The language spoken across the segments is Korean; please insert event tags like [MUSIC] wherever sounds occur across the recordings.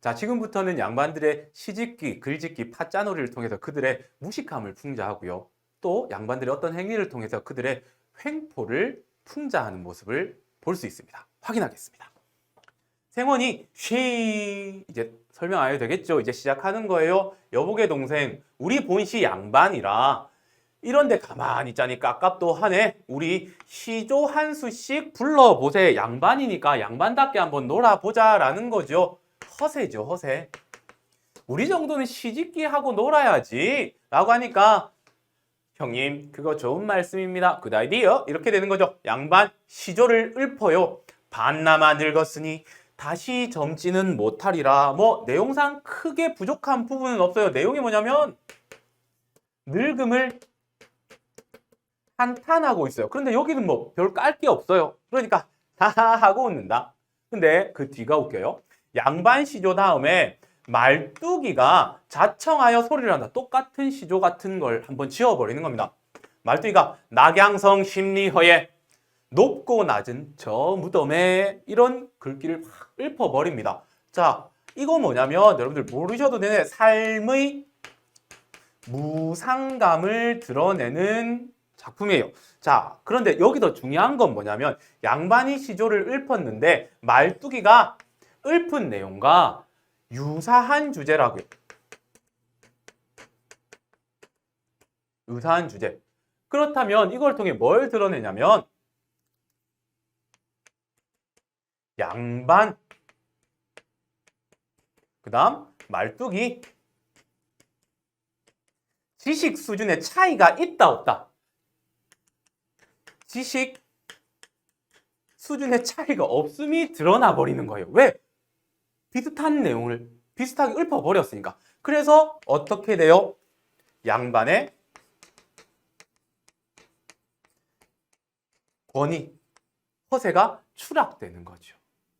자, 지금부터는 양반들의 시집기, 글짓기, 팥자놀이를 통해서 그들의 무식함을 풍자하고요. 또 양반들의 어떤 행위를 통해서 그들의 횡포를 풍자하는 모습을 볼 수 있습니다. 확인하겠습니다. 생원이 쉬 이제 설명 안 해도 되겠죠? 이제 시작하는 거예요. 여복의 동생, 우리 본시 양반이라 이런데 가만히 있자니까 아깝도 하네. 우리 시조 한 수씩 불러보세. 양반이니까 양반답게 한번 놀아보자라는 거죠. 허세죠, 허세. 우리 정도는 시집기 하고 놀아야지. 라고 하니까 형님, 그거 좋은 말씀입니다. 굿 아이디어. 이렇게 되는 거죠. 양반 시조를 읊어요. 반나마 늙었으니 다시 젊지는 못하리라. 뭐 내용상 크게 부족한 부분은 없어요. 내용이 뭐냐면 늙음을 한탄하고 있어요. 그런데 여기는 뭐 별 깔 게 없어요. 그러니까 하하 하고 웃는다. 근데 그 뒤가 웃겨요. 양반 시조 다음에 말뚝이가 자청하여 소리를 한다. 똑같은 시조 같은 걸 한번 지어버리는 겁니다. 말뚝이가 낙양성 심리허에 높고 낮은 저 무덤에 이런 글귀를 확 읊어버립니다. 자, 이거 뭐냐면 여러분들 모르셔도 되네. 삶의 무상감을 드러내는 작품이에요. 자, 그런데 여기서 중요한 건 뭐냐면 양반이 시조를 읊었는데 말뚝이가 읊은 내용과 유사한 주제라고요. 유사한 주제. 그렇다면 이걸 통해 뭘 드러내냐면 양반 그 다음 말뚝이 지식 수준의 차이가 있다 없다. 지식 수준의 차이가 없음이 드러나 버리는 거예요. 왜? 비슷한 내용을 비슷하게 읊어 버렸으니까. 그래서 어떻게 돼요? 양반의 권위, 허세가 추락되는 거죠.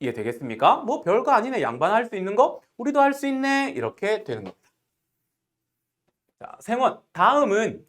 이해되겠습니까? 뭐 별거 아니네. 양반 할 수 있는 거 우리도 할 수 있네. 이렇게 되는 겁니다. 자, 생원. 다음은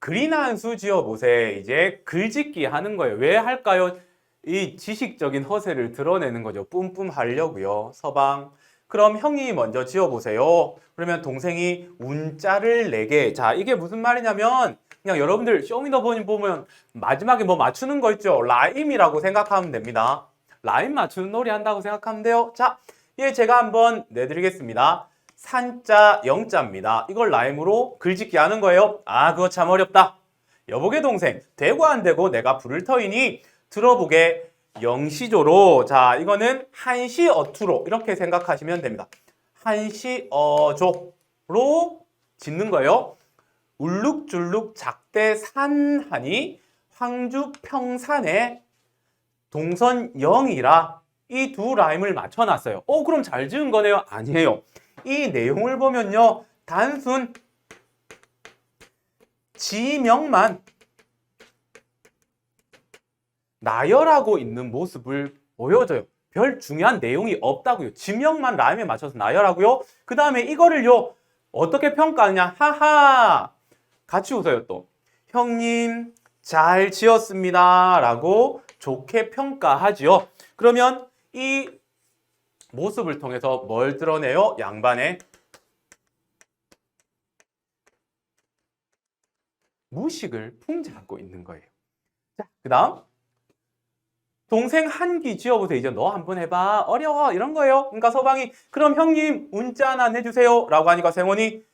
글이나 한 수 지어보세. 이제 글짓기 하는 거예요. 왜 할까요? 이 지식적인 허세를 드러내는 거죠. 뿜뿜 하려고요. 서방. 그럼 형이 먼저 지어보세요. 그러면 동생이 운자를 내게. 자, 이게 무슨 말이냐면 그냥 여러분들 쇼미더머니 보면 마지막에 뭐 맞추는 거 있죠. 라임이라고 생각하면 됩니다. 라임 맞추는 놀이 한다고 생각하면 돼요. 자, 예, 제가 한번 내드리겠습니다. 산자 영자입니다. 이걸 라임으로 글짓기 하는 거예요. 아, 그거 참 어렵다. 여보게 동생, 되고 안 되고 내가 불을 터이니 들어보게 영시조로. 자, 이거는 한시 어투로 이렇게 생각하시면 됩니다. 한시 어조로 짓는 거예요. 울룩줄룩 작대 산하니 황주 평산에 동선 영이라 이 두 라임을 맞춰놨어요. 어, 그럼 잘 지은 거네요? 아니에요. 이 내용을 보면요. 단순 지명만 나열하고 있는 모습을 보여줘요. 별 중요한 내용이 없다고요. 지명만 라임에 맞춰서 나열하고요. 그 다음에 이거를요. 어떻게 평가하냐? 하하! 같이 웃어요, 또. 형님, 잘 지었습니다. 라고 좋게 평가하지요. 그러면 이 모습을 통해서 뭘 드러내요? 양반의 무식을 풍자하고 있는 거예요. 자, 그 다음. 동생 한기 지어보세요. 이제 너 한번 해봐. 어려워. 이런 거예요. 그러니까 서방이, 그럼 형님, 운자 하나 내주세요. 라고 하니까 생원이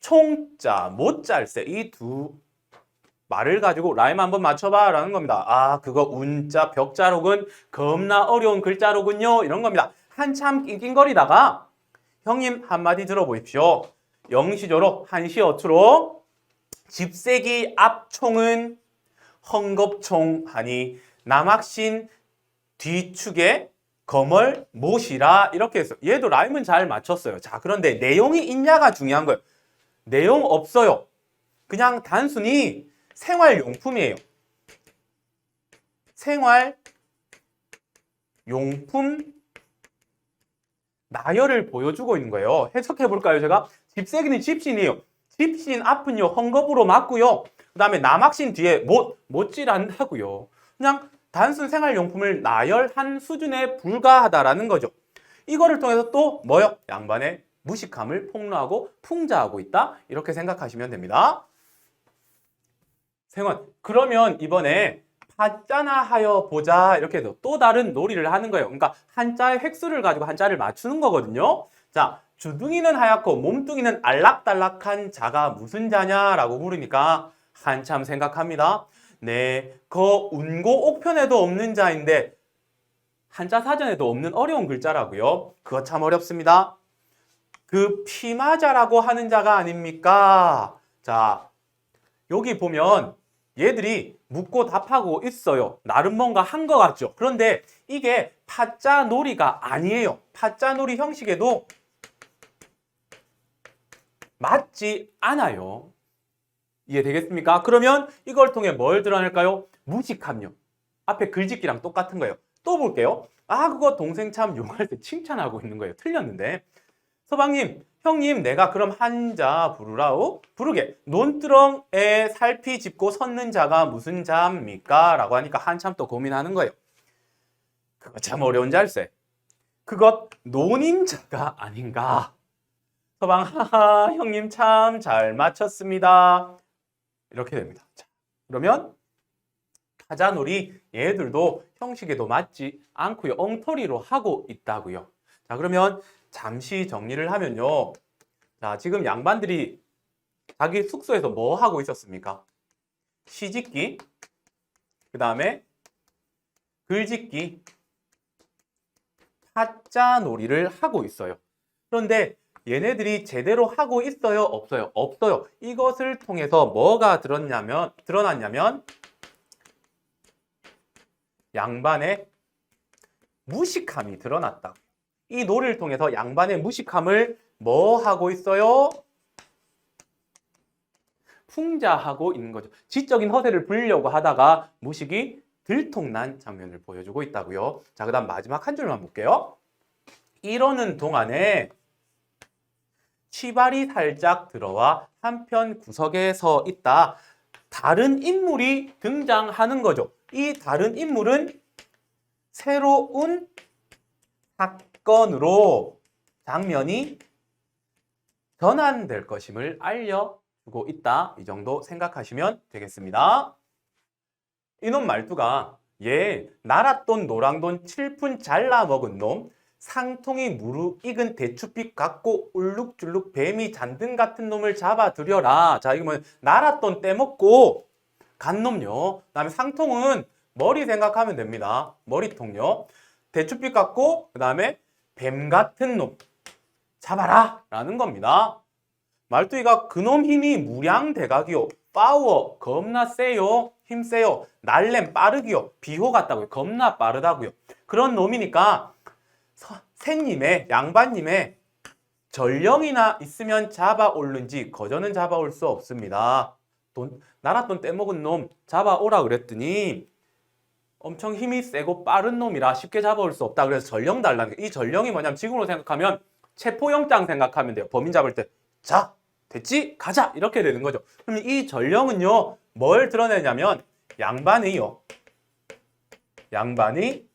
총자, 못잘세. 이 두 말을 가지고 라임 한번 맞춰봐. 라는 겁니다. 아, 그거 운자, 벽자록은 겁나 어려운 글자로군요. 이런 겁니다. 한참 낑낑거리다가 형님 한마디 들어보십시오. 영시조로 한시어투로 집세기 앞총은 헝겊총 하니 남학신 뒤축에 거멀 못이라 이렇게 해서 얘도 라임은 잘 맞췄어요. 자 그런데 내용이 있냐가 중요한 거예요. 내용 없어요. 그냥 단순히 생활용품이에요. 생활용품 나열을 보여주고 있는 거예요. 해석해 볼까요, 제가? 집세기는 집신이에요. 집신 앞은요, 헝겊으로 맞고요. 그 다음에 남학신 뒤에 못, 못질한다고요. 그냥 단순 생활용품을 나열한 수준에 불과하다라는 거죠. 이거를 통해서 또 뭐요? 양반의 무식함을 폭로하고 풍자하고 있다. 이렇게 생각하시면 됩니다. 생원. 그러면 이번에 파자나 하여 보자 이렇게 해서 또 다른 놀이를 하는 거예요. 그러니까 한자의 획수를 가지고 한자를 맞추는 거거든요. 자, 주둥이는 하얗고 몸뚱이는 알락달락한 자가 무슨 자냐라고 물으니까 한참 생각합니다. 네, 그 운고 옥편에도 없는 자인데 한자 사전에도 없는 어려운 글자라고요. 그거 참 어렵습니다. 그 피마자라고 하는 자가 아닙니까? 자, 여기 보면 얘들이 묻고 답하고 있어요. 나름 뭔가 한 것 같죠. 그런데 이게 파자 놀이가 아니에요. 파자 놀이 형식에도 맞지 않아요. 이해되겠습니까? 그러면 이걸 통해 뭘 드러낼까요? 무식함요. 앞에 글짓기랑 똑같은 거예요. 또 볼게요. 아, 그거 동생 참 용할 때 칭찬하고 있는 거예요. 틀렸는데. 서방님, 형님, 내가 그럼 한자 부르라오? 부르게. 논두렁에 살피 짚고 섰는 자가 무슨 자입니까? 라고 하니까 한참 또 고민하는 거예요. 그거 참 어려운 잘세. 그것 논임자가 아닌가? 서방, 하하, 형님 참 잘 맞췄습니다. 이렇게 됩니다. 자, 그러면 타자놀이 얘들도 형식에도 맞지 않고요. 엉터리로 하고 있다고요. 자, 그러면 잠시 정리를 하면요. 자, 지금 양반들이 자기 숙소에서 뭐 하고 있었습니까? 시짓기, 그 다음에 글짓기, 타짜놀이를 하고 있어요. 그런데 얘네들이 제대로 하고 있어요? 없어요? 없어요. 이것을 통해서 뭐가 드러났냐면, 드러났냐면, 양반의 무식함이 드러났다. 이 놀이를 통해서 양반의 무식함을 뭐 하고 있어요? 풍자하고 있는 거죠. 지적인 허세를 부리려고 하다가 무식이 들통난 장면을 보여주고 있다고요. 자, 그 다음 마지막 한 줄만 볼게요. 이러는 동안에 치발이 살짝 들어와 한편 구석에 서 있다. 다른 인물이 등장하는 거죠. 이 다른 인물은 새로운 사건으로 장면이 전환될 것임을 알려주고 있다. 이 정도 생각하시면 되겠습니다. 이놈 말투가 얘 나랏돈 노랑돈 칠푼 잘라 먹은 놈 상통이 무르익은 대추빛 같고 울룩줄룩 뱀이 잔등 같은 놈을 잡아들여라. 자, 이거 뭐 나랏돈 떼먹고 간 놈요. 그다음에 상통은 머리 생각하면 됩니다. 머리통요. 대추빛 같고 그 다음에 뱀 같은 놈 잡아라 라는 겁니다. 말투이가 그놈 힘이 무량대각이요. 파워 겁나 세요. 힘 세요. 날렘 빠르기요. 비호 같다고요. 겁나 빠르다고요. 그런 놈이니까 서- 새님의 양반님의 전령이나 있으면 잡아올는지 거저는 잡아올 수 없습니다. 돈 나랏돈 떼먹은 놈 잡아오라 그랬더니 엄청 힘이 세고 빠른 놈이라 쉽게 잡아올 수 없다. 그래서 전령 달라는 게 이 전령이 뭐냐면 지금으로 생각하면 체포영장 생각하면 돼요. 범인 잡을 때. 자, 됐지? 가자! 이렇게 되는 거죠. 그럼 이 전령은요, 뭘 드러내냐면 양반이요. 양반이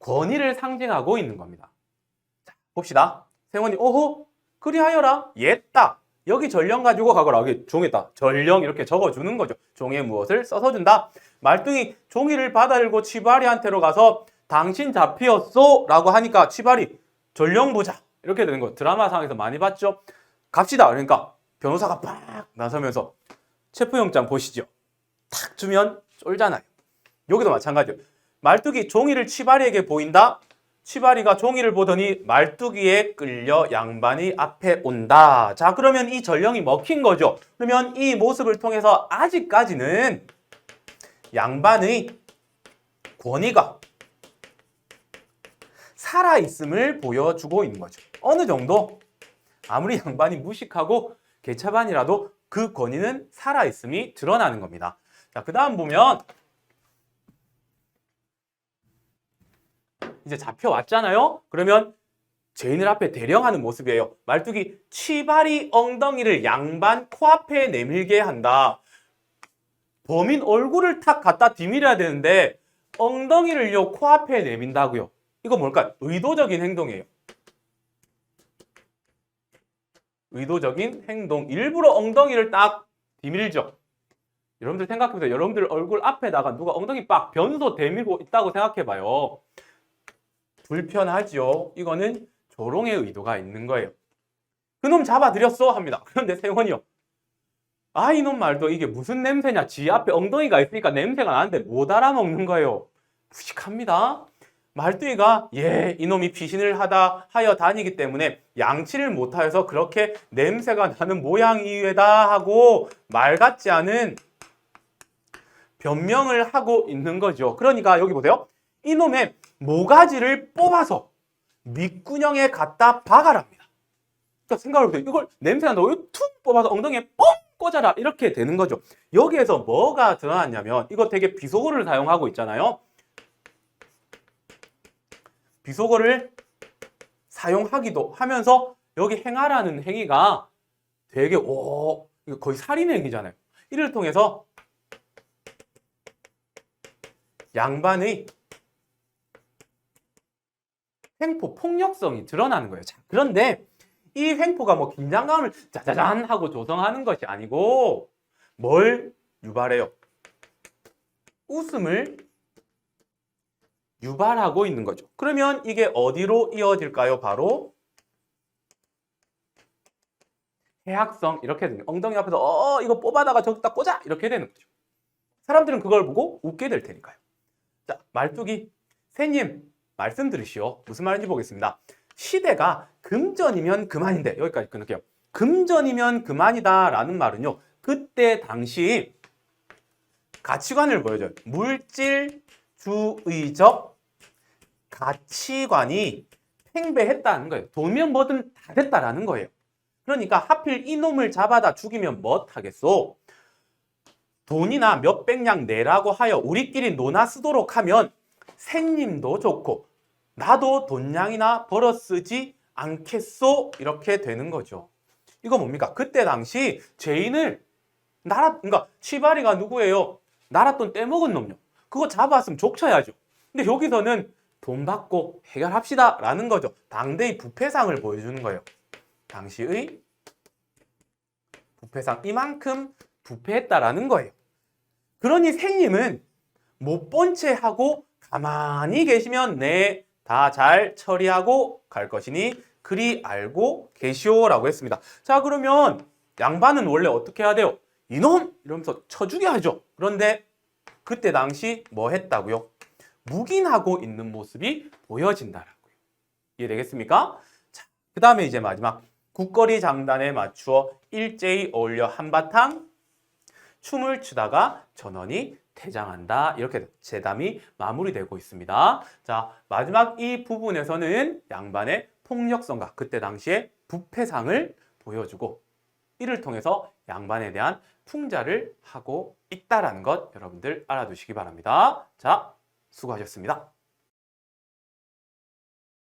권위를 상징하고 있는 겁니다. 자, 봅시다. 세원이 오호 그리하여라 옛다. 여기 전령 가지고 가거라. 여기 종에다 전령 이렇게 적어주는 거죠. 종에 무엇을 써서 준다. 말뚱이 종이를 받아들고 치바리한테로 가서 당신 잡히었소 라고 하니까 치바리 전령 보자 이렇게 되는 거 드라마상에서 많이 봤죠. 갑시다. 그러니까 변호사가 팍 나서면서 체포영장 보시죠. 탁 주면 쫄잖아요. 여기도 마찬가지예요. 말뚝이 종이를 치바리에게 보인다. 치바리가 종이를 보더니 말뚝이에 끌려 양반이 앞에 온다. 자, 그러면 이 전령이 먹힌 거죠. 그러면 이 모습을 통해서 아직까지는 양반의 권위가 살아있음을 보여주고 있는 거죠. 어느 정도 아무리 양반이 무식하고 개차반이라도 그 권위는 살아있음이 드러나는 겁니다. 자, 그 다음 보면 이제 잡혀왔잖아요? 그러면 죄인을 앞에 대령하는 모습이에요. 말뚝이 치발이 엉덩이를 양반 코앞에 내밀게 한다. 범인 얼굴을 탁 갖다 뒤밀어야 되는데 엉덩이를요 코앞에 내민다고요. 이거 뭘까요? 의도적인 행동이에요. 의도적인 행동. 일부러 엉덩이를 딱 디밀죠. 여러분들 생각해보세요. 여러분들 얼굴 앞에다가 누가 엉덩이 빡 변소 대밀고 있다고 생각해봐요. 불편하죠. 이거는 조롱의 의도가 있는 거예요. 그놈 잡아들였어 합니다. [LAUGHS] 그런데 세원이요. 아 이놈 말도 이게 무슨 냄새냐. 지 앞에 엉덩이가 있으니까 냄새가 나는데 못 알아먹는 거예요. 무식합니다. 말뚝이가 예 이놈이 피신을 하다 하여 다니기 때문에 양치를 못하여서 그렇게 냄새가 나는 모양이외다 하고 말 같지 않은 변명을 하고 있는 거죠. 그러니까 여기 보세요. 이놈의 모가지를 뽑아서 밑구녕에 갖다 박아랍니다. 그러니까 생각을 해보세요. 이걸 냄새 난다고 툭 뽑아서 엉덩이에 뻥 꽂아라 이렇게 되는 거죠. 여기에서 뭐가 드러났냐면 이거 되게 비속어를 사용하고 있잖아요. 비속어를 사용하기도 하면서 여기 행하라는 행위가 되게 오 거의 살인 행위잖아요. 이를 통해서 양반의 횡포 폭력성이 드러나는 거예요. 자, 그런데 이 횡포가 뭐 긴장감을 짜자잔 하고 조성하는 것이 아니고 뭘 유발해요? 웃음을 유발하고 있는 거죠. 그러면 이게 어디로 이어질까요? 바로 해악성 이렇게 되는. 엉덩이 앞에서 어 이거 뽑아다가 저기다 꽂아 이렇게 되는 거죠. 사람들은 그걸 보고 웃게 될 테니까요. 자 말뚝이 새님 말씀 들으시오. 무슨 말인지 보겠습니다. 시대가 금전이면 그만인데 여기까지 끊을게요. 금전이면 그만이다라는 말은요. 그때 당시 가치관을 보여줘요. 물질주의적 가치관이 팽배했다는 거예요. 돈이면 뭐든 다 됐다라는 거예요. 그러니까 하필 이놈을 잡아다 죽이면 못하겠소. 돈이나 몇백냥 내라고 하여 우리끼리 논아 쓰도록 하면 새님도 좋고 나도 돈량이나 벌어 쓰지 않겠소? 이렇게 되는 거죠. 이거 뭡니까? 그때 당시 죄인을 나라 그러니까 치바리가 누구예요? 나라 돈 떼먹은 놈요. 그거 잡았으면 족쳐야죠. 근데 여기서는 돈 받고 해결합시다 라는 거죠. 당대의 부패상을 보여주는 거예요. 당시의 부패상 이만큼 부패했다라는 거예요. 그러니 생님은 못 본 채 하고 가만히 계시면 네, 다 잘 처리하고 갈 것이니 그리 알고 계시오라고 했습니다. 자, 그러면 양반은 원래 어떻게 해야 돼요? 이놈! 이러면서 쳐주게 하죠. 그런데 그때 당시 뭐 했다고요? 묵인하고 있는 모습이 보여진다라고요. 이해되겠습니까? 자, 그 다음에 이제 마지막 국거리 장단에 맞추어 일제히 어울려 한바탕 춤을 추다가 전원이 퇴장한다. 이렇게 재담이 마무리되고 있습니다. 자, 마지막 이 부분에서는 양반의 폭력성과 그때 당시의 부패상을 보여주고 이를 통해서 양반에 대한 풍자를 하고 있다라는 것 여러분들 알아두시기 바랍니다. 자, 수고하셨습니다.